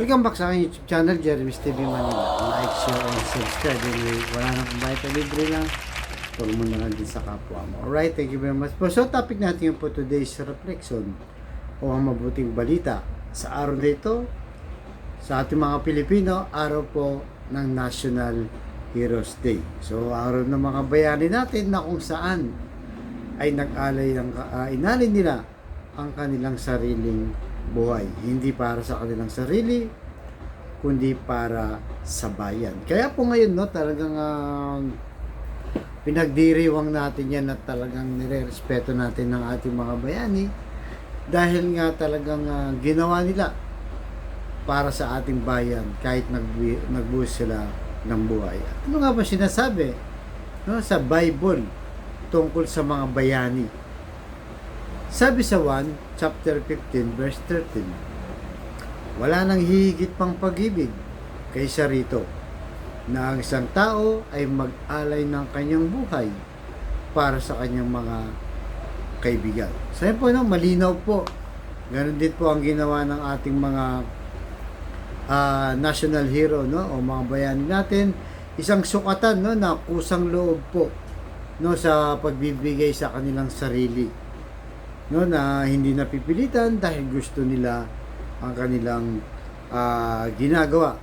Welcome back sa aking YouTube channel, Jeremy's TV Manila. Like, share, and subscribe. Anyway, wala nang kumbayad na libre lang. Huwag mo na lang din sa kapwa mo. Alright, thank you very much po. So, topic natin yung po today's reflection o ang mabuting balita. Sa araw na ito, sa ating mga Pilipino, araw po ng National Heroes Day. So, araw ng mga bayani natin na kung saan ay nag-alay ng, uh, inalay nila ang kanilang sariling buhay. Hindi para sa kanilang sarili, kundi para sa bayan. Kaya po ngayon, no, talagang ah, pinagdiriwang natin yan at talagang nire-respeto natin ng ating mga bayani dahil nga talagang ah, ginawa nila para sa ating bayan kahit nagbu- nagbuhos sila ng buhay. Ano nga ba sinasabi no, sa Bible tungkol sa mga bayani? Sabi sa 1, chapter 15, verse 13, Wala nang hihigit pang pag-ibig kaysa rito na ang isang tao ay mag-alay ng kanyang buhay para sa kanyang mga kaibigan. Sabi po, no, malinaw po. Ganon din po ang ginawa ng ating mga ah, national hero no o mga bayani natin isang sukatan no na kusang loob po no sa pagbibigay sa kanilang sarili no na hindi napipilitan dahil gusto nila ang kanilang ah, ginagawa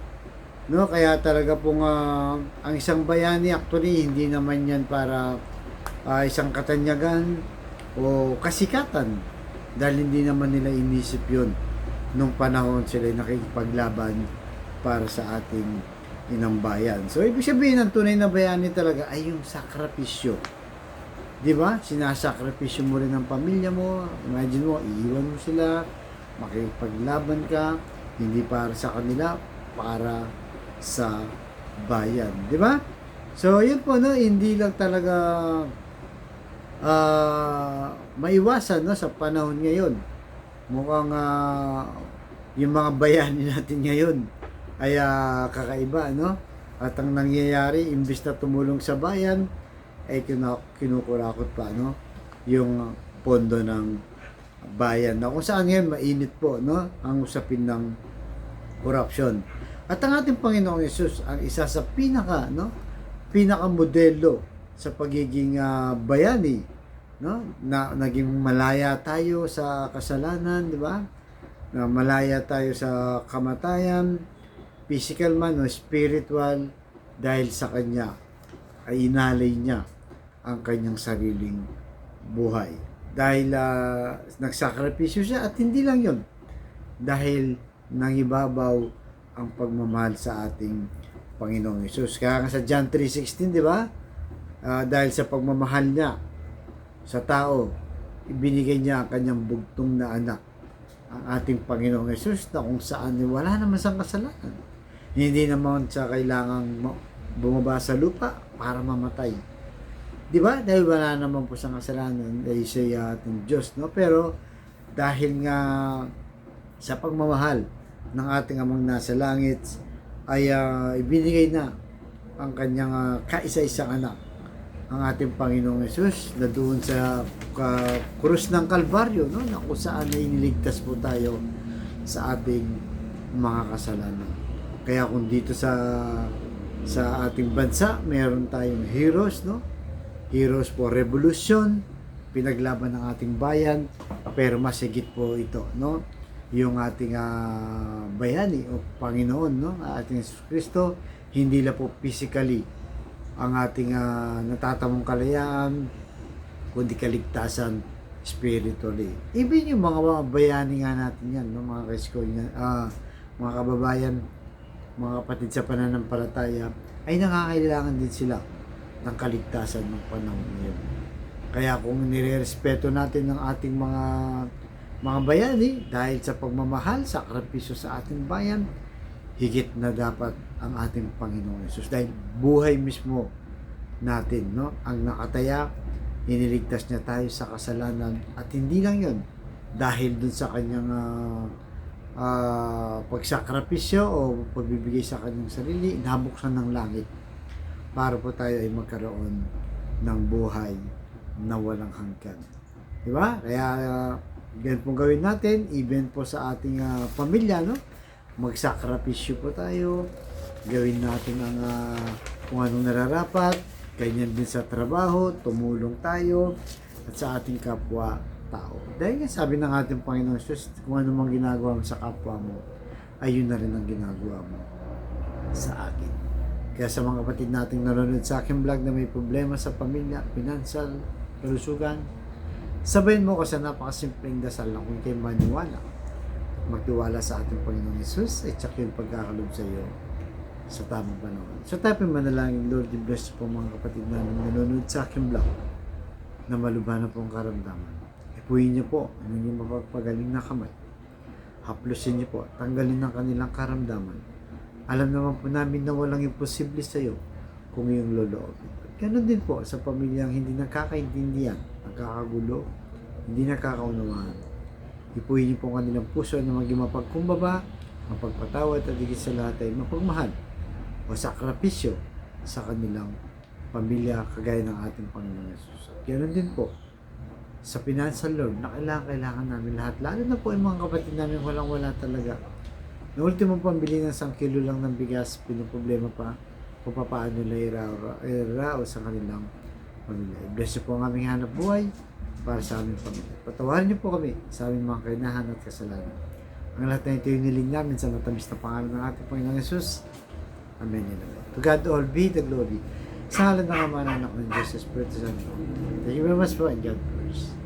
no kaya talaga pong ah, ang isang bayani actually hindi naman yan para ah, isang katanyagan o kasikatan dahil hindi naman nila inisip yun nung panahon sila nakikipaglaban para sa ating inang bayan. So, ibig sabihin ng tunay na bayani talaga ay yung sakripisyo. Di ba? Sinasakripisyo mo rin ang pamilya mo. Imagine mo, iiwan mo sila, makipaglaban ka, hindi para sa kanila, para sa bayan. Di ba? So, yun po, no? Hindi lang talaga ah maiwasan no, sa panahon ngayon mukhang ah, yung mga bayani natin ngayon ay ah, kakaiba, no? At ang nangyayari, imbis na tumulong sa bayan, ay kinu- kinukurakot pa, no? Yung pondo ng bayan. Na kung saan ngayon, mainit po, no? Ang usapin ng corruption. At ang ating Panginoong Yesus, ang isa sa pinaka, no? Pinaka modelo sa pagiging ah, bayani, no? Na naging malaya tayo sa kasalanan, di ba? Na malaya tayo sa kamatayan, physical man o spiritual dahil sa kanya ay inalay niya ang kanyang sariling buhay. Dahil ah, nagsakripisyo siya at hindi lang yon dahil nangibabaw ang pagmamahal sa ating Panginoong Yesus. Kaya nga sa John 3.16, di ba? Ah, dahil sa pagmamahal niya sa tao, ibinigay niya ang kanyang bugtong na anak, ang ating Panginoong Yesus na kung saan wala naman sa kasalanan. Hindi naman siya kailangang ma- bumaba sa lupa para mamatay. Di ba? Dahil wala naman po sa kasalanan dahil siya ating Diyos. No? Pero dahil nga sa pagmamahal ng ating amang nasa langit ay ah, ibinigay na ang kanyang ah, kaisa-isang anak ang ating Panginoong Yesus na doon sa ka- krus ng Kalbaryo no na kung saan ay iniligtas po tayo sa ating mga kasalanan. Kaya kung dito sa sa ating bansa, meron tayong heroes, no? Heroes for revolution, pinaglaban ng ating bayan, pero mas higit po ito, no? Yung ating ah, bayani o Panginoon, no? Ating Kristo, hindi lang po physically ang ating ah, natatamong kalayaan, kundi kaligtasan spiritually. Even yung mga, bayani nga natin yan, no? mga kaisko, ah, mga kababayan, mga kapatid sa pananampalataya, ay nangangailangan din sila ng kaligtasan ng panahon ngayon. Kaya kung nirerespeto natin ng ating mga mga bayani dahil sa pagmamahal, sakripisyo sa ating bayan, higit na dapat ang ating Panginoon Yesus. Dahil buhay mismo natin, no? Ang nakataya, iniligtas niya tayo sa kasalanan at hindi lang yon dahil dun sa kanyang ah, ah, pagsakripisyo o pagbibigay sa kanyang sarili, nabuksan ng langit para po tayo ay magkaroon ng buhay na walang hanggan. Di ba? Kaya uh, ganun pong gawin natin, even po sa ating ah, pamilya, no? magsakripisyo po tayo, gawin natin ang ah, kung anong nararapat, ganyan din sa trabaho, tumulong tayo, at sa ating kapwa tao. Dahil nga sabi ng ating Panginoon Jesus, kung ano mang ginagawa mo sa kapwa mo, ayun na rin ang ginagawa mo sa akin. Kaya sa mga kapatid nating nanonood sa aking vlog na may problema sa pamilya, financial, kalusugan, sabayin mo ko sa napakasimpleng dasal lang kung kayo maniwala. Magtiwala sa ating Panginoong Yesus at saka yung pagkakalob sa iyo sa tamang panahon. So tayo manalangin, Lord, bless po mga kapatid namin nanonood sa aking vlog na malubhan na po ang karamdaman. Ipuhin niyo po ang inyong mapagpagaling na kamay. Haplusin niyo po, tanggalin ang kanilang karamdaman. Alam naman po namin na walang imposible sa iyo kung iyong loloobin. Ganon din po sa pamilyang hindi nakakaintindihan, nagkakagulo, hindi nakakaunawaan. Ipuhin po ang kanilang puso na maging mapagkumbaba, mapagpatawad at higit sa lahat ay mapagmahal o sakripisyo sa kanilang pamilya kagaya ng ating Panginoon Yesus. Ganon din po sa financial Lord na kailangan, kailangan namin lahat. Lalo na po yung mga kapatid namin walang wala talaga. Na ultimo pambili ng isang kilo lang ng bigas, pinoproblema pa kung paano nila irao, sa kanilang pamilya. Bless niyo po ang aming hanap buhay para sa aming pamilya. Patawarin niyo po kami sa aming mga kainahan at kasalanan. Ang lahat na ito yung niling namin sa matamis na pangalan ng ating Panginoong Yesus. Amen. To God all be the glory. Sa ngalan ng Ama ng Anak ng Jesus, Santo. Thank you very much po and God bless.